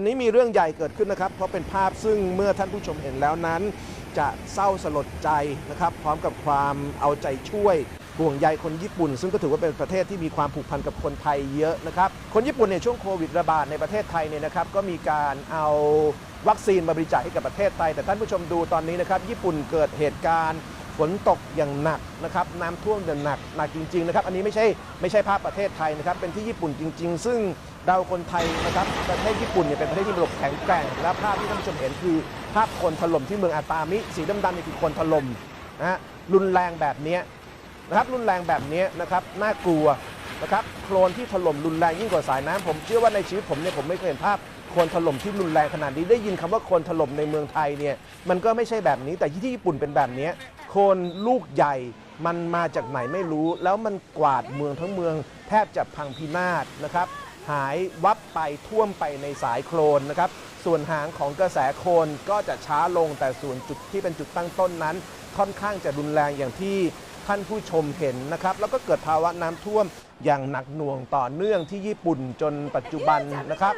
วันนี้มีเรื่องใหญ่เกิดขึ้นนะครับ เพราะเป็นภาพซึ่งเมื่อท่านผู้ชมเห็นแล้วนั้น จะเศร้าสลดใจนะครับ พร้อมกับความเอาใจช่วยห่วงใยคนญี่ปุ่น ซึ่งก็ถือว่าเป็นประเทศที่มีความผูกพันกับคนไทยเยอะนะครับ คนญี่ปุ่นในช่วงโควิดระบาดในประเทศไทยเนี่ยนะครับก็มีการเอาวัคซีนมาบริจาคให้กับประเทศไทย แต่ท่านผู้ชมดูตอนนี้นะครับ ญี่ปุ่นเกิดเหตุการณ์ ฝนตกอย่างหนักนะครับน้ำท่วมอย่างหนักหนักจริงๆนะครับอันนี้ไม่ใช่ไม่ใช่ภาพประเทศไทยนะครับเป็นที่ญี่ปุ่นจริง ๆ ซึ่งเราคนไทยนะครับประเทศญี่ปุ่นเนี่ยเป็นประเทศที่มีระบบแข็งแกร่ง และภาพที่ท่านผู้ชมเห็นคือ ภาพคนถล่มที่เมืองอาตามิ สีดำๆนี่คือคนถล่มนะฮะรุนแรงแบบนี้นะครับรุนแรงแบบนี้นะครับน่ากลัวนะครับโคลนที่ถล่มรุนแรงยิ่งกว่าสายน้ำผมเชื่อว่าในชีวิตผมเนี่ยผมไม่เคยเห็นภาพโคลนถล่มที่รุนแรงขนาดนี้ได้ยินคำว่าโคลนถล่มในเมืองไทยเนี่ยมันก็ไม่ใช่แบบนี้แต่ที่ญี่ปุ่นเป็นแบบนี้ โคลนลูกใหญ่ มันมาจากไหนไม่รู้ แล้วมันกวาดเมืองทั้งเมือง แทบจะพังพินาศนะครับ หายวับไปท่วมไปในสายโคลนนะครับ ส่วนหางของกระแสโคลนก็จะช้าลงแต่ส่วนจุดที่เป็นจุดตั้งต้นนั้น ค่อนข้างจะรุนแรงอย่างที่ท่านผู้ชมเห็นนะครับ แล้วก็เกิดภาวะน้ำท่วมอย่างหนักหน่วงต่อเนื่องที่ญี่ปุ่นจนปัจจุบันนะครับ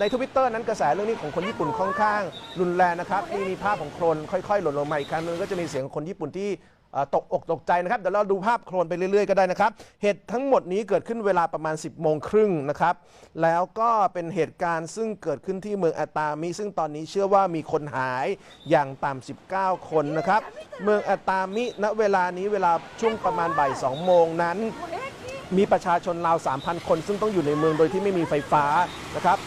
ในทวิตเตอร์นั้นกระแสเรื่องนี้ของคนญี่ปุ่นค่อนข้าง รุนแรงนะครับนี่มีภาพของโคลนค่อยๆ หล่นลงมาอีกครั้งหนึงก็จะมีเสียงของคนญี่ปุ่นที่ตกอกตกใจนะครับเดี๋ยวเราดูภาพโคลนไปเรื่อยๆก็ได้นะครับ เหตุทั้งหมดนี้เกิดขึ้นเวลาประมาณ 10โมงครึ่งนะครับ แล้วก็เป็นเหตุการณ์ซึ่งเกิดขึ้นที่เมืองอาตามิ ซึ่งตอนนี้เชื่อว่ามีคนหายอย่างต่ำ19 คนนะครับ เมืองอาตามิณเวลานี้เวลาช่วงประมาณบ่าย2โมงนั้นมีประชาชนราว 3,000 คน ซึ่งต้องอยู่ในเมืองโดยที่ไม่มีไฟฟ้านะครับ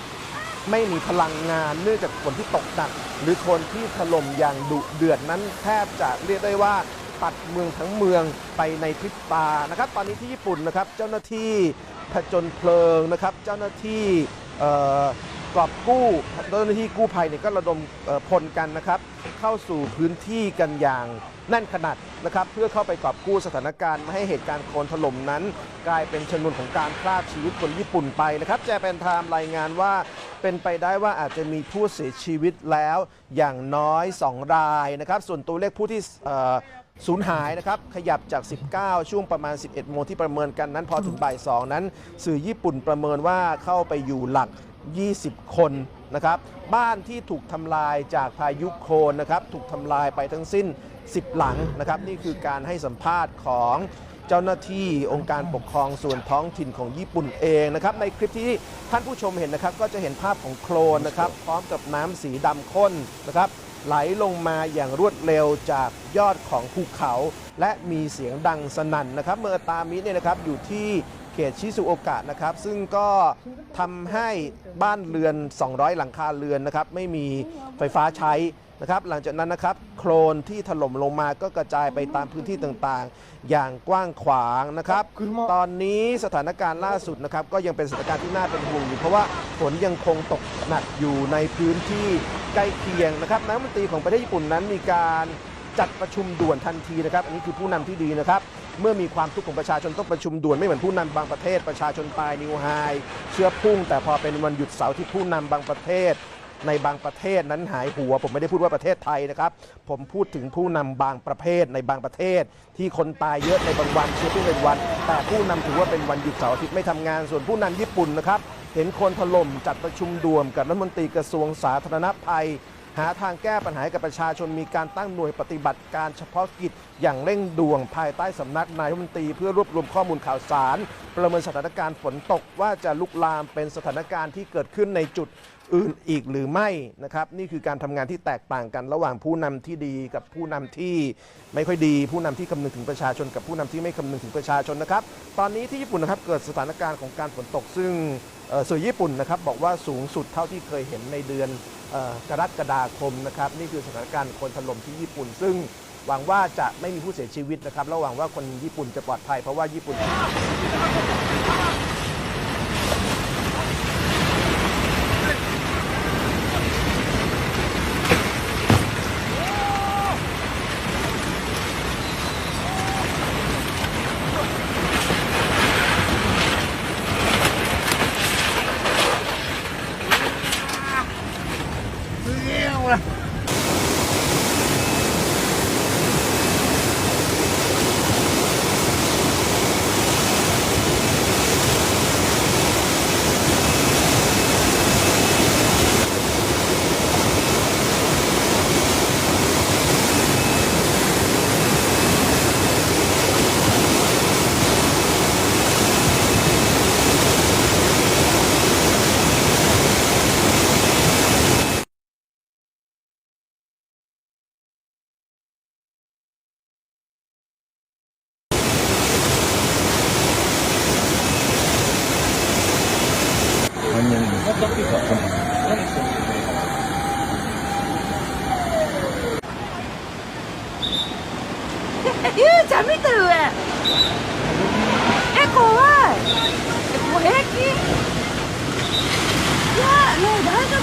ไม่มีพลังงานเนื่องจากฝนที่ตกหนัก หรือคนที่ถล่มอย่างดุเดือดนั้นแทบจะเรียกได้ว่าตัดเมืองทั้งเมืองไปในพริบตานะครับ ตอนนี้ที่ญี่ปุ่นนะครับ เจ้าหน้าที่ผจญเพลิงนะครับ เจ้าหน้าที่เอ่อกอบกู้เจ้าหน้าที่กู้ภัยเนี่ยก็ระดมพลกันนะครับ เข้าสู่พื้นที่กันอย่างแน่นขนาดนะครับ เพื่อเข้าไปกอบกู้สถานการณ์ไม่ให้เหตุการณ์โคลนถล่มนั้น กลายเป็นชนวนของการพราชีวิตคนญี่ปุ่นไปนะครับแจเป็นไทม์รายงานว่า เป็นไปได้ว่าอาจจะมีผู้เสียชีวิตแล้วอย่างน้อย 2 รายนะครับ ส่วนตัวเลขผู้ที่สูญหายนะครับขยับจาก 19 ช่วงประมาณ 11 โมงที่ประเมินกันนั้น พอถึงบ่าย 2 นั้น สื่อญี่ปุ่นประเมินว่าเข้าไปอยู่หลัก 20 คนนะครับบ้านที่ถูกทำลายจากพายุโคลนนะครับถูกทำลายไปทั้งสิ้น 10 หลังนะครับนี่คือการให้สัมภาษณ์ของ เจ้าหน้าที่องค์การปกครองส่วนท้องถิ่นของญี่ปุ่นเองนะครับในคลิปที่ท่านผู้ชมเห็นนะครับ ก็จะเห็นภาพของโคลนนะครับ พร้อมกับน้ำสีดำข้นนะครับไหลลงมาอย่างรวดเร็วจากยอดของภูเขา และมีเสียงดังสนั่นนะครับ เมื่อตามิเนี่ยนะครับอยู่ที่เขตชิซุโอกะนะครับ ซึ่งก็ทำให้บ้านเรือน 200 หลังคาเรือนนะครับ ไม่มีไฟฟ้าใช้ นะครับหลังจากนั้นนะครับโคลนที่ถล่มลงมาก็กระจายไปตามพื้นที่ต่างๆ อย่างกว้างขวางนะครับ ตอนนี้สถานการณ์ล่าสุดนะครับก็ยังเป็นสถานการณ์ที่น่าเป็นห่วงอยู่เพราะว่าฝนยังคงตกหนักอยู่ในพื้นที่ใกล้เคียงนะครับนักดนตรีของประเทศญี่ปุ่นนั้นมีการจัดประชุมด่วนทันทีนะครับ อันนี้คือผู้นำที่ดีนะครับ เมื่อมีความทุกข์ของประชาชนต้องประชุมด่วนไม่เหมือนผู้นำบางประเทศ ประชาชนตายนิวไฮเชื้อพุ่ง แต่พอเป็นวันหยุดเสาร์ที่ผู้นำบางประเทศ ในบางประเทศนั้นหายหัว ผมไม่ได้พูดว่าประเทศไทยนะครับ ผมพูดถึงผู้นำบางประเภทในบางประเทศ ที่คนตายเยอะในบางวันเชื้อพุ่เป็นวัน แต่ผู้นำถือว่าเป็นวันหยุดเสาร์อาทิตย์ไม่ทำงานส่วนผู้นำญี่ปุ่นนะครับเห็นคนถล่มจัดประชุมด่วนกับรัฐมนตรีกระทรวงสาธารณภัย หาทางแก้ปัญหาให้กับประชาชนมีการตั้งหน่วยปฏิบัติการเฉพาะกิจอย่างเร่งด่วนภายใต้สำนักนายรัฐมนตรีเพื่อรวบรวมข้อมูลข่าวสาร ประเมินสถานการณ์ฝนตกว่าจะลุกลามเป็นสถานการณ์ที่เกิดขึ้นในจุด อื่นอีกหรือไม่นะครับ นี่คือการทำงานที่แตกต่างกันระหว่างผู้นำที่ดีกับผู้นำที่ไม่ค่อยดี ผู้นำที่คำนึงถึงประชาชน กับผู้นำที่ไม่คำนึงถึงประชาชนนะครับ ตอนนี้ที่ญี่ปุ่นนะครับเกิดสถานการณ์ของการฝนตกซึ่งสื่อญี่ปุ่นนะครับบอกว่าสูงสุดเท่าที่เคยเห็นในเดือนกรกฎาคมนะครับนี่คือสถานการณ์คนถล่มที่ญี่ปุ่น ซึ่งหวังว่าจะไม่มีผู้เสียชีวิตนะครับและหวังว่าคนญี่ปุ่นจะปลอดภัยเพราะว่าญี่ปุ่น ゆうちゃん見てる上。え怖い。えもう平気？いやねえ大丈夫。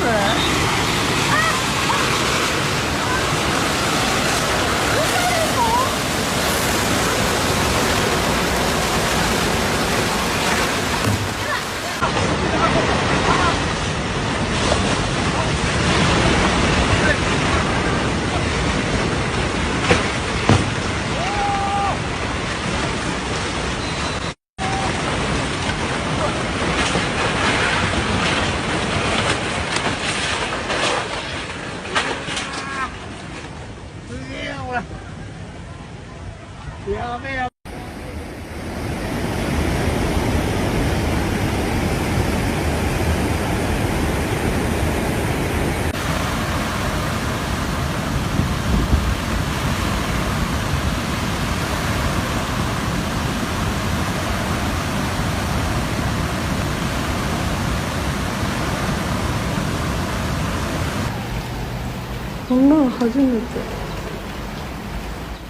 こんなの初めて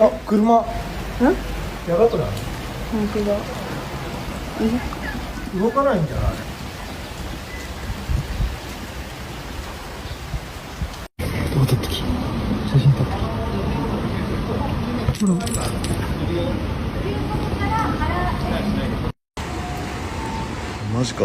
あ、車。んやばくない？本当だ動かないんじゃない？ってき？写真撮ってき。ほら。マジか。